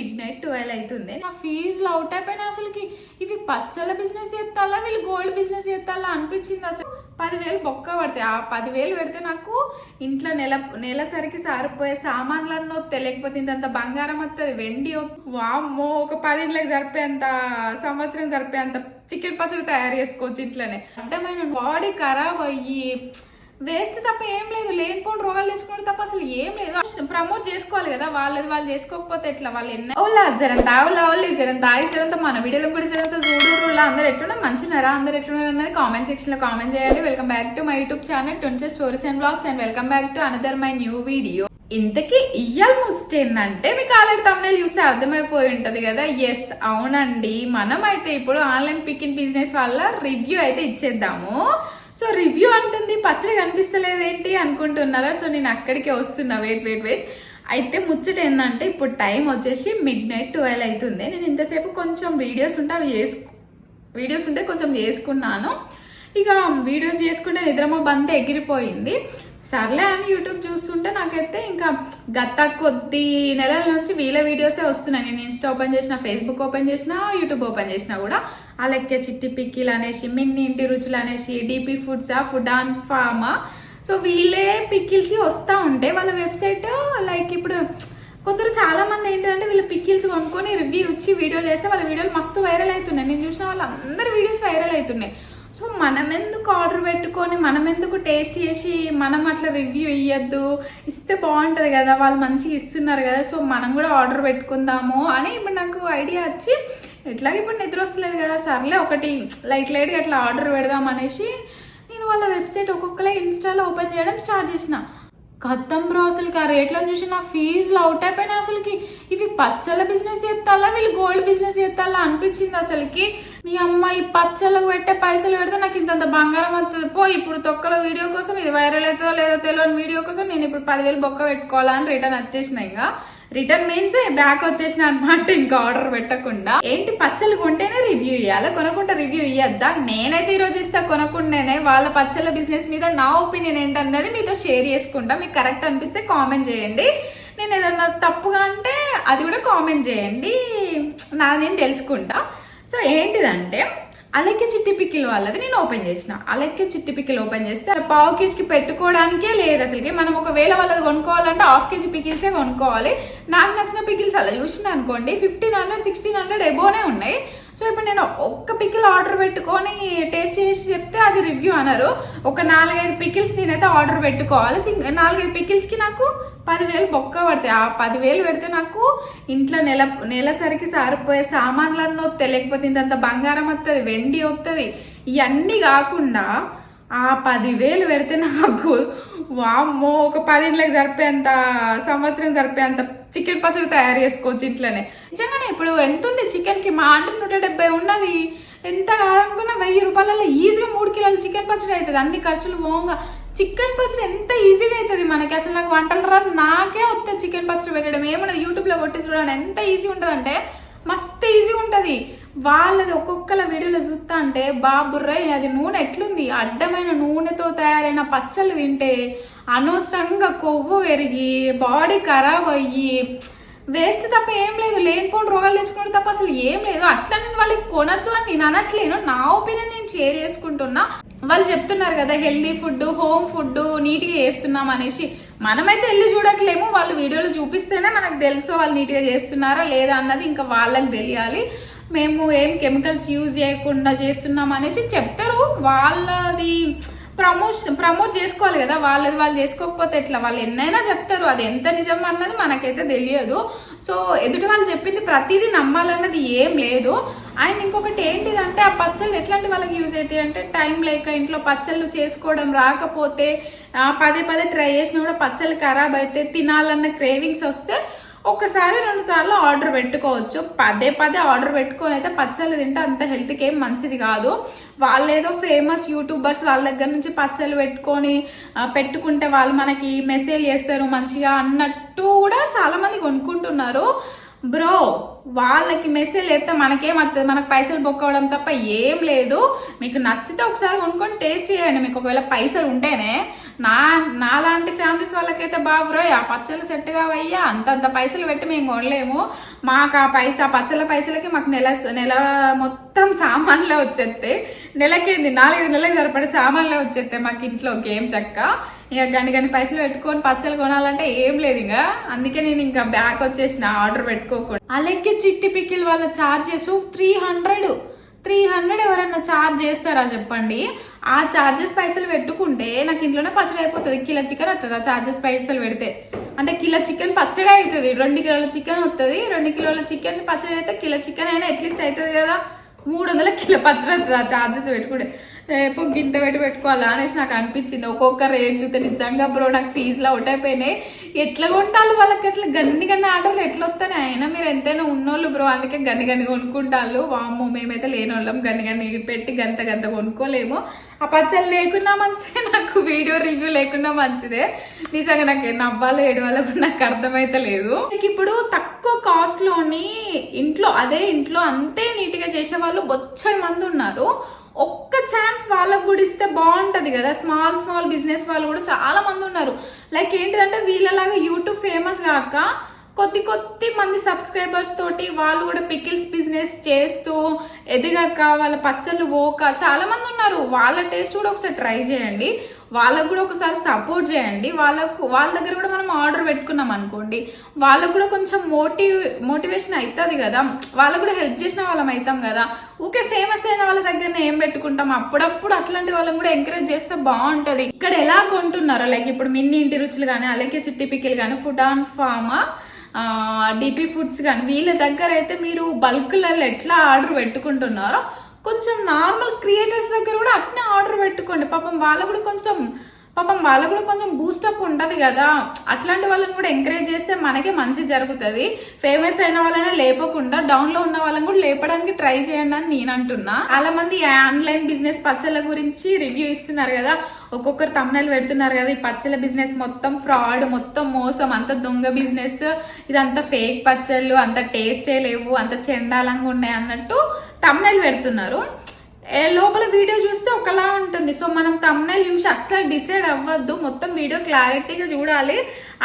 Mid night twelve అవుతుంది నా ఫీజులు అవుట్ అయిపోయినా అసలుకి ఇవి పచ్చల బిజినెస్ చేస్తాలా? వీళ్ళు గోల్డ్ బిజినెస్ చేస్తాలా అనిపించింది అసలు. పదివేలు బొక్క పడతాయి ఆ పదివేలు పెడితే నాకు ఇంట్లో నెల నెలసరికి సారిపోయే సామాన్లన్నీ వస్తాయి లేకపోతే ఇంత బంగారం వస్తుంది వెండి వామ్మో ఒక పది ఇంట్లోకి సరిపోయేంత సంవత్సరం సరిపోయేంత చికెన్ పచ్చడి తయారు చేసుకోవచ్చు ఇంట్లోనే. అడ్డమైన బాడీ ఖరాబ్ అయ్యి వేస్ట్ తప్ప ఏం లేదు. లేనిపోని రోగాలు తెచ్చుకోవడం తప్ప అసలు ఏం లేదు. ప్రమోట్ చేసుకోవాలి కదా. వాళ్ళది వాళ్ళు చేసుకోకపోతే ఎట్లా? వాళ్ళు ఎన్న ఓలా జరంత ఓలా ఓలే జరంత ఆగి జరంత మన వీడియోలో కూడా జరంత చూడు అందరు ఎట్లున్నా మంచినారా అందరు ఎట్లున్నారు అన్నది కామెంట్ సెక్షన్లో కామెంట్ చేయండి. Welcome back to my YouTube channel twenty stories and blogs and welcome back to another my new video ఇంతకీ ఇయ్యాల ముస్ట్ ఏంటంటే మీకు ఆల్రెడీ తమిళ చూస్తే అర్థమైపోయి ఉంటుంది కదా. ఎస్ అవునండి. మనం అయితే ఇప్పుడు ఆన్లైన్ పికింగ్ బిజినెస్ వల్ల రివ్యూ అయితే ఇచ్చేద్దాము. సో రివ్యూ అంటుంది పచ్చడి కనిపిస్తలేదు ఏంటి అనుకుంటున్నారా? సో నేను అక్కడికే వస్తున్నా. వెయిట్ వెయిట్ వెయిట్ అయితే ముచ్చట ఏంటంటే ఇప్పుడు టైం వచ్చేసి మిడ్ నైట్ ట్వెల్వ్ అవుతుంది నేను ఇంతసేపు కొంచెం వీడియోస్ ఉంటే అవి చేసుకు వీడియోస్ ఉంటే కొంచెం చేసుకున్నాను. ఇక వీడియోస్ చేసుకుంటే నిద్రమ బంతే ఎగిరిపోయింది. సర్లే అని యూట్యూబ్ చూస్తుంటే నాకైతే ఇంకా గత కొద్ది నెలల నుంచి వీళ్ళ వీడియోసే వస్తున్నాయి. నేను ఇన్స్టా ఓపెన్ చేసిన ఫేస్బుక్ ఓపెన్ చేసిన యూట్యూబ్ ఓపెన్ చేసినా కూడా అలెక్కే చిట్టి పిక్కిలు అనేసి మిన్ని ఇంటి రుచులు అనేసి డిపి ఫుడ్సా ఫుడ్ ఆన్ ఫామా సో వీళ్ళే పిక్కిల్స్ వస్తూ ఉంటాయి వాళ్ళ వెబ్సైట్ లైక్ ఇప్పుడు కొందరు చాలా మంది ఏంటంటే వీళ్ళు పిక్కిల్స్ కొనుక్కొని రివ్యూ ఇచ్చి వీడియోలు చేస్తే వాళ్ళ వీడియోలు మస్తు వైరల్ అవుతున్నాయి. నేను చూసిన వాళ్ళందరి వీడియోస్ వైరల్ అవుతున్నాయి. సో మనం ఎందుకు ఆర్డర్ పెట్టుకొని మనం ఎందుకు టేస్ట్ చేసి మనం అట్లా రివ్యూ ఇవ్వద్దు ఇస్తే బాగుంటుంది కదా వాళ్ళు మంచిగా ఇస్తున్నారు కదా సో మనం కూడా ఆర్డర్ పెట్టుకుందాము అని ఇప్పుడు నాకు ఐడియా వచ్చి ఎట్లాగ ఇప్పుడు నిద్ర వస్తలేదు కదా సర్లే ఒకటి లైట్ లైట్గా అట్లా ఆర్డర్ పెడదాం అనేసి నేను వాళ్ళ వెబ్సైట్ ఒక్కొక్కలే ఇన్స్టాలో ఓపెన్ చేయడం స్టార్ట్ చేసిన. కత్తం బ్రో అసలుకి ఆ రేట్లను చూసి నా ఫీజులు అవుట్ అయిపోయినాయి అసలుకి. ఇవి పచ్చల బిజినెస్ చేస్తాలా వీళ్ళు గోల్డ్ బిజినెస్ చేస్తాలా అనిపించింది అసలుకి. మీ అమ్మ ఈ పచ్చళ్ళకు పెట్టే పైసలు పెడితే నాకు ఇంతంత బంగారం వస్తుంది పో ఇప్పుడు తొక్కల వీడియో కోసం ఇది వైరల్ అవుతుందో లేదో తెలియని వీడియో కోసం నేను ఇప్పుడు పదివేలు బొక్క పెట్టుకోవాలని రిటర్న్ వచ్చేసినాయి ఇంకా. రిటర్న్ మీన్స్ బ్యాక్ వచ్చేసిన అనమాట ఇంకా ఆర్డర్ పెట్టకుండా. ఏంటి పచ్చలు కొంటేనే రివ్యూ ఇవ్వాలి కొనకుండా రివ్యూ ఇవ్వద్దా నేనైతే ఈరోజు ఇస్తా కొనకుండానే. వాళ్ళ పచ్చళ్ళ బిజినెస్ మీద నా ఒపీనియన్ ఏంటన్నది మీతో షేర్ చేసుకుంటా. మీకు కరెక్ట్ అనిపిస్తే కామెంట్ చేయండి. నేను ఏదన్నా తప్పుగా అంటే అది కూడా కామెంట్ చేయండి. నా నేను తెలుసుకుంటా. సో ఏంటిదంటే అలెక్కి చిట్టి పిక్కిల్ వాళ్ళది నేను ఓపెన్ చేసిన. అలెక్కి చిట్టి పిక్కిల్ ఓపెన్ చేస్తే పావు కేజీకి పెట్టుకోవడానికే లేదు అసలుకి. మనం ఒకవేళ వాళ్ళది కొనుక్కోవాలంటే హాఫ్ కేజీ పికిల్సే కొనుక్కోవాలి. నాకు నచ్చిన పికిల్స్ అలా చూసిన అనుకోండి ఫిఫ్టీన్ హండ్రెడ్ సిక్స్టీన్ హండ్రెడ్ ఎబోనే ఉన్నాయి. సో ఇప్పుడు నేను ఒక్క పికిల్ ఆర్డర్ పెట్టుకొని టేస్ట్ చేసి చెప్తే అది రివ్యూ అన్నారు ఒక నాలుగైదు పికిల్స్ నేనైతే ఆర్డర్ పెట్టుకోవాలి. నాలుగైదు పికిల్స్కి నాకు పదివేలు బొక్క పడతాయి. ఆ పదివేలు పెడితే నాకు ఇంట్లో నెల నెలసరికి సారిపోయే సామాన్లన్నీ వస్తాయి. లేకపోతే ఇంత బంగారం వస్తుంది వెండి వస్తుంది ఇవన్నీ కాకుండా ఆ పదివేలు పెడితే నాకు వామ్మో ఒక పదింట్లకు జరిపేంత సంవత్సరం జరిపేంత చికెన్ పచ్చడి తయారు చేసుకోవచ్చు ఇట్లనే. నిజంగానే ఇప్పుడు ఎంత ఉంది చికెన్కి? మా అంటే నూట డెబ్బై ఉన్నది. ఎంత కాదనుకున్నా వెయ్యి రూపాయలలో ఈజీగా మూడు కిలోల చికెన్ పచ్చడి అవుతుంది. అన్ని ఖర్చులు మోంగా. చికెన్ పచ్చడి ఎంత ఈజీగా అవుతుంది మనకి? అసలు నాకు వంటలు రాదు. నాకే వస్తుంది చికెన్ పచ్చడి పెట్టడం. ఏమన్నది? యూట్యూబ్లో కొట్టి చూడండి. ఎంత ఈజీ ఉంటుందంటే మస్తు ఈజీ ఉంటుంది. వాళ్ళది ఒక్కొక్కల వీడియోలో చూస్తా అంటే బాబుర్రై అది నూనె ఎట్లుంది? అడ్డమైన నూనెతో తయారైన పచ్చళ్ళు తింటే అనవసరంగా కొవ్వు పెరిగి బాడీ ఖరాబ్ అయ్యి వేస్ట్ తప్ప ఏం లేదు. లేనిపోని రోగాలు తెచ్చుకోవడం తప్ప అసలు ఏం లేదు. అట్లా నేను వాళ్ళకి కొనద్దు అని నేను అనట్లేను. నా ఒపీనియన్ నేను షేర్ చేసుకుంటున్నా. వాళ్ళు చెప్తున్నారు కదా హెల్దీ ఫుడ్ హోమ్ ఫుడ్ నీట్గా చేస్తున్నాం అనేసి. మనమైతే వెళ్ళి చూడట్లేము. వాళ్ళు వీడియోలు చూపిస్తేనే మనకు తెలుసు వాళ్ళు నీట్గా చేస్తున్నారా లేదా అన్నది ఇంకా వాళ్ళకి తెలియాలి. మేము ఏం కెమికల్స్ యూజ్ చేయకుండా చేస్తున్నాం అనేసి చెప్తారు. వాళ్ళది ప్రమోషన్ ప్రమోట్ చేసుకోవాలి కదా వాళ్ళది వాళ్ళు చేసుకోకపోతే ఎట్లా? వాళ్ళు ఎన్నైనా చెప్తారు అది ఎంత నిజం అన్నది మనకైతే తెలియదు. సో ఎదుటి వాళ్ళు చెప్పింది ప్రతిదీ నమ్మాలన్నది ఏం లేదు. అండ్ ఇంకొకటి ఏంటిదంటే ఆ పచ్చళ్ళు ఎట్లాంటి వాళ్ళకి యూజ్ అవుతాయి అంటే టైం లేక ఇంట్లో పచ్చళ్ళు చేసుకోవడం రాకపోతే పదే పదే ట్రై చేసినా కూడా పచ్చళ్ళు ఖరాబ్ అయితే తినాలన్న క్రేవింగ్స్ వస్తే ఒకసారి రెండు సార్లు ఆర్డర్ పెట్టుకోవచ్చు. పదే పదే ఆర్డర్ పెట్టుకొని అయితే పచ్చళ్ళు తింటే అంత హెల్త్కి ఏం మంచిది కాదు. వాళ్ళు ఏదో ఫేమస్ యూట్యూబర్స్ వాళ్ళ దగ్గర నుంచి పచ్చళ్ళు పెట్టుకొని పెట్టుకుంటే వాళ్ళు మనకి మెసేజ్ చేస్తారు మంచిగా అన్నట్టు కూడా చాలామంది కొనుక్కుంటున్నారు. బ్రో వాళ్ళకి మెసేజ్ అయితే మనకేం వస్తుంది మనకు పైసలు బొక్కవడం తప్ప ఏం లేదు. మీకు నచ్చితే ఒకసారి కొనుక్కొని టేస్ట్ చేయండి. మీకు ఒకవేళ పైసలు ఉంటేనే నా నాలాంటి ఫ్యామిలీస్ వాళ్ళకైతే బాబురో ఆ పచ్చళ్ళు సెట్ కావయ్యా. అంతంత పైసలు పెట్టి మేము కొనలేము. మాకు ఆ పైసా పచ్చళ్ళ పైసలకి మాకు నెల నెల మొత్తం సామాన్లే వచ్చేస్తాయి. నెలకేంది? నాలుగైదు నెలలకు సరిపడే సామాన్లే వచ్చేస్తాయి మాకు ఇంట్లోకి ఏం చక్క. ఇక గని గని పైసలు పెట్టుకొని పచ్చలు కొనాలంటే ఏం లేదు ఇంకా. అందుకే నేను ఇంకా బ్యాక్ వచ్చేసిన ఆర్డర్ పెట్టుకోకుండా. అలాగే చిట్టి పిక్కిల్ వాళ్ళ charges three hundred three hundred ఎవరన్నా ఛార్జ్ చేస్తారా చెప్పండి? ఆ ఛార్జెస్ పైసలు పెట్టుకుంటే నాకు ఇంట్లోనే పచ్చడి అయిపోతుంది. కిలో చికెన్ వస్తుంది ఆ ఛార్జెస్ పైసలు పెడితే? అంటే కిలో చికెన్ పచ్చడి అవుతుంది రెండు కిలోల చికెన్ వస్తుంది రెండు కిలోల చికెన్ పచ్చడి అయితే కిలో చికెన్ అయినా అట్లీస్ట్ అవుతుంది కదా. మూడు వందల కిలో పచ్చడి అవుతుంది ఆ ఛార్జెస్ పెట్టుకుంటే. రేపు గింత పెట్టి పెట్టుకోవాలా? అనేసి నాకు అనిపించింది. ఒక్కొక్క రేట్ చూస్తే నిజంగా బ్రో నాకు ఫీజులు అవుట్ అయిపోయినాయి. ఎట్లా కొంటారు వాళ్ళకి? ఎట్లా గన్ని గన్ని ఆర్డర్లు ఎట్లా వస్తాయి అయినా మీరు ఎంతైనా ఉన్నోళ్ళు బ్రో అందుకే గన్ని గన్ని కొనుక్కుంటారు వామ్మో మేమైతే లేని వాళ్ళం గన్ని గన్ని పెట్టి గంత గంత కొనుక్కోలేము. ఆ పచ్చళ్ళు లేకున్నా మంచిదే నాకు వీడియో రివ్యూ లేకున్నా మంచిదే. నిజంగా నాకు నవ్వాలో ఏడవాలో నాకు అర్థమైతే లేదు. నాకు ఇప్పుడు తక్కువ కాస్ట్లోని ఇంట్లో అదే ఇంట్లో అంతే నీట్గా చేసే వాళ్ళు బొచ్చడి మంది ఉన్నారు. ఒక్క ఛాన్స్ వాళ్ళకు కూడా ఇస్తే బాగుంటుంది కదా. స్మాల్ స్మాల్ బిజినెస్ వాళ్ళు కూడా చాలా మంది ఉన్నారు. లైక్ ఏంటిదంటే వీళ్ళలాగా యూట్యూబ్ ఫేమస్ కాక కొద్ది కొద్ది మంది సబ్స్క్రైబర్స్ తోటి వాళ్ళు కూడా పికిల్స్ బిజినెస్ చేస్తూ ఎదిగాక వాళ్ళ పచ్చళ్ళు పోక చాలా మంది ఉన్నారు. వాళ్ళ టేస్ట్ కూడా ఒకసారి ట్రై చేయండి. వాళ్ళకు కూడా ఒకసారి సపోర్ట్ చేయండి. వాళ్ళకు వాళ్ళ దగ్గర కూడా మనం ఆర్డర్ పెట్టుకున్నాం అనుకోండి. వాళ్ళకు కూడా కొంచెం మోటివ్ మోటివేషన్ అవుతుంది కదా. వాళ్ళకు కూడా హెల్ప్ చేసిన వాళ్ళం అవుతాం కదా. ఊకే ఫేమస్ అయిన వాళ్ళ దగ్గరనే ఏం పెట్టుకుంటాం? అప్పుడప్పుడు అట్లాంటి వాళ్ళని కూడా ఎంకరేజ్ చేస్తే బాగుంటుంది. ఇక్కడ ఎలా కొంటున్నారో లైక్ ఇప్పుడు మిన్ని ఇంటి రుచులు కానీ అలాగే చిట్టి పిక్కిలు కానీ ఫుడ్ ఆన్ ఫామా డిపి ఫుడ్స్ కానీ వీళ్ళ దగ్గర అయితే మీరు బల్క్లలో ఎట్లా ఆర్డర్ పెట్టుకుంటున్నారో కొంచెం నార్మల్ క్రియేటర్స్ దగ్గర కూడా అట్నే ఆర్డర్ పెట్టుకోండి. పాపం వాళ్ళు కూడా కొంచెం పాపం వాళ్ళకు కూడా కొంచెం బూస్టప్ ఉంటుంది కదా. అట్లాంటి వాళ్ళని కూడా ఎంకరేజ్ చేస్తే మనకే మంచి జరుగుతుంది. ఫేమస్ అయిన వాళ్ళనే లేపకుండా డౌన్లో ఉన్న వాళ్ళని కూడా లేపడానికి ట్రై చేయండి అని నేను అంటున్నా. చాలా మంది ఆన్లైన్ బిజినెస్ పచ్చళ్ళ గురించి రివ్యూ ఇస్తున్నారు కదా. ఒక్కొక్కరు తమ్ముళ్ళు పెడుతున్నారు కదా ఈ పచ్చళ్ళ బిజినెస్ మొత్తం ఫ్రాడ్ మొత్తం మోసం అంత దొంగ బిజినెస్ ఇదంతా ఫేక్ పచ్చళ్ళు అంత టేస్టే లేవు అంత చెండాలంగా ఉన్నాయి అన్నట్టు తమ్ముళ్ళు పెడుతున్నారు. లోపల వీడియో చూస్తే ఒకలా ఉంటుంది. సో మనం తమ్నైల్ చూసి అస్సలు డిసైడ్ అవ్వద్దు. మొత్తం వీడియో క్లారిటీగా చూడాలి.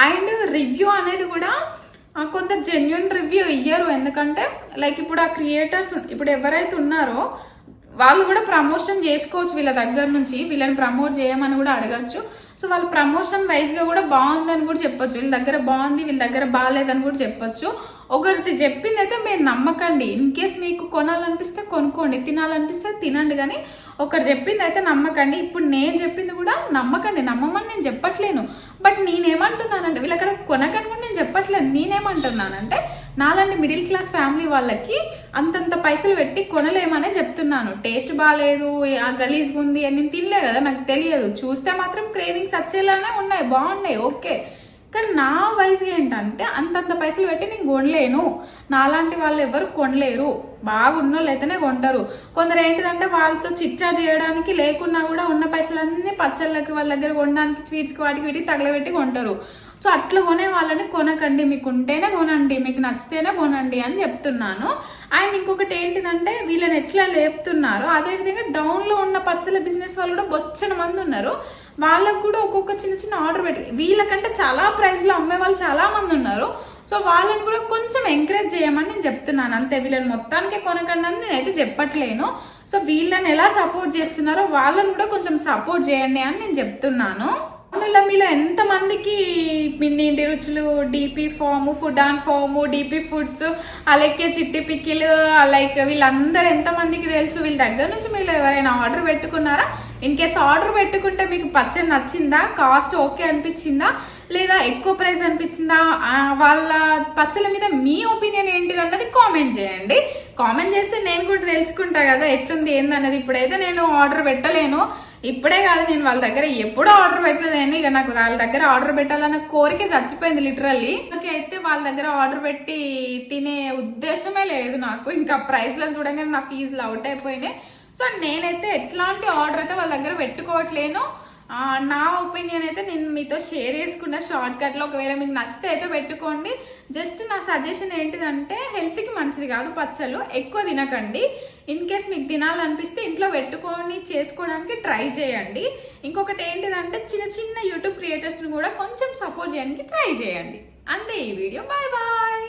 అండ్ రివ్యూ అనేది కూడా కొంత జెన్యున్ రివ్యూ ఇయ్యరు. ఎందుకంటే లైక్ ఇప్పుడు ఆ క్రియేటర్స్ ఇప్పుడు ఎవరైతే ఉన్నారో వాళ్ళు కూడా ప్రమోషన్ చేసుకోవచ్చు వీళ్ళ దగ్గర నుంచి. వీళ్ళని ప్రమోట్ చేయమని కూడా అడగచ్చు. సో వాళ్ళ ప్రమోషన్ వైజ్గా కూడా బాగుందని కూడా చెప్పొచ్చు. వీళ్ళ దగ్గర బాగుంది వీళ్ళ దగ్గర బాగాలేదని కూడా చెప్పొచ్చు. ఒకరిది చెప్పింది అయితే మీరు నమ్మకండి. ఇన్ కేస్ మీకు కొనాలనిపిస్తే కొనుక్కోండి. తినాలనిపిస్తే తినండి కానీ ఒకరు చెప్పింది అయితే నమ్మకండి. ఇప్పుడు నేను చెప్పింది కూడా నమ్మకండి. నమ్మమని నేను చెప్పట్లేను. బట్ నేనేమంటున్నానంటే వీళ్ళు అక్కడ కొనకని కూడా నేను చెప్పట్లేను. నేనేమంటున్నానంటే నాలాంటి మిడిల్ క్లాస్ ఫ్యామిలీ వాళ్ళకి అంతంత పైసలు పెట్టి కొనలేమనే చెప్తున్నాను. టేస్ట్ బాగాలేదు ఆ గలీజ్గా ఉంది అని నేను తినలే కదా నాకు తెలియదు. చూస్తే మాత్రం క్రేవింగ్ క్రేవింగ్స్ వచ్చేలానే ఉన్నాయి బాగున్నాయి ఓకే. కానీ నా వయసు ఏంటంటే అంతంత పైసలు పెట్టి నేను కొనలేను. నాలాంటి వాళ్ళు ఎవరు కొనలేరు. బాగున్నోళ్ళు అయితేనే కొంటారు. కొందరు ఏంటిదంటే వాళ్ళతో చిచ్చా చేయడానికి లేకున్నా కూడా ఉన్న పైసలన్నీ పచ్చళ్ళకి వాళ్ళ దగ్గర కొనడానికి స్వీట్స్కి వాటికి వీటికి తగలబెట్టి కొంటారు. సో అట్లా కొనే వాళ్ళని కొనకండి. మీకు ఉంటేనే కొనండి మీకు నచ్చితేనే కొనండి అని చెప్తున్నాను. అండ్ ఇంకొకటి ఏంటిదంటే వీళ్ళని ఎట్లా లేపుతున్నారో అదేవిధంగా డౌన్లో ఉన్న పచ్చల బిజినెస్ వాళ్ళు కూడా బొచ్చన మంది ఉన్నారు. వాళ్ళకు కూడా ఒక్కొక్క చిన్న చిన్న ఆర్డర్ పెట్టి వీళ్ళకంటే చాలా ప్రైస్లో అమ్మే వాళ్ళు చాలా మంది ఉన్నారు. సో వాళ్ళని కూడా కొంచెం ఎంకరేజ్ చేయమని నేను చెప్తున్నాను. అంతే వీళ్ళని మొత్తానికే కొనకండి అని నేనైతే చెప్పట్లేను. సో వీళ్ళని ఎలా సపోర్ట్ చేస్తున్నారో వాళ్ళని కూడా కొంచెం సపోర్ట్ చేయండి అని నేను చెప్తున్నాను. అందులో మీలో ఎంతమందికి Minni Inti Ruchulu DP farm food on farm DP foods అలాగే చిట్టి పిక్కిలు లైక్ వీళ్ళందరూ ఎంతమందికి తెలుసు? వీళ్ళ దగ్గర నుంచి మీరు ఎవరైనా ఆర్డర్ పెట్టుకున్నారా? ఇన్ కేస్ ఆర్డర్ పెట్టుకుంటే మీకు పచ్చడి నచ్చిందా? కాస్ట్ ఓకే అనిపించిందా? లేదా ఎక్కువ ప్రైస్ అనిపించిందా? వాళ్ళ పచ్చల మీద మీ ఒపీనియన్ ఏంటిది అన్నది కామెంట్ చేయండి. కామెంట్ చేస్తే నేను కూడా తెలుసుకుంటా కదా ఎట్లుంది ఏందన్నది. ఇప్పుడైతే నేను ఆర్డర్ పెట్టలేను. ఇప్పుడే కాదు నేను వాళ్ళ దగ్గర ఎప్పుడూ ఆర్డర్ పెట్టలేను ఇక నాకు వాళ్ళ దగ్గర ఆర్డర్ పెట్టాలన్న కోరిక చచ్చిపోయింది లిటరల్లీ నాకు అయితే వాళ్ళ దగ్గర ఆర్డర్ పెట్టి తినే ఉద్దేశమే లేదు నాకు. ఇంకా ప్రైస్లను చూడగానే నా ఫీజులు అవుట్ అయిపోయినాయి. సో నేనైతే ఎట్లాంటి ఆర్డర్ అయితే వాళ్ళ దగ్గర పెట్టుకోవట్లేను. నా ఒపీనియన్ అయితే నేను మీతో షేర్ చేసుకున్న షార్ట్కట్లో ఒకవేళ మీకు నచ్చితే అయితే పెట్టుకోండి. జస్ట్ నా సజెషన్ ఏంటిదంటే హెల్త్కి మంచిది కాదు పచ్చళ్ళు ఎక్కువ తినకండి. ఇన్ కేస్ మీకు తినాలనిపిస్తే ఇంట్లో పెట్టుకొని చేసుకోవడానికి ట్రై చేయండి. ఇంకొకటి ఏంటిదంటే చిన్న చిన్న యూట్యూబ్ క్రియేటర్స్ని కూడా కొంచెం సపోర్ట్ చేయడానికి ట్రై చేయండి. అంతే ఈ వీడియో. Bye bye.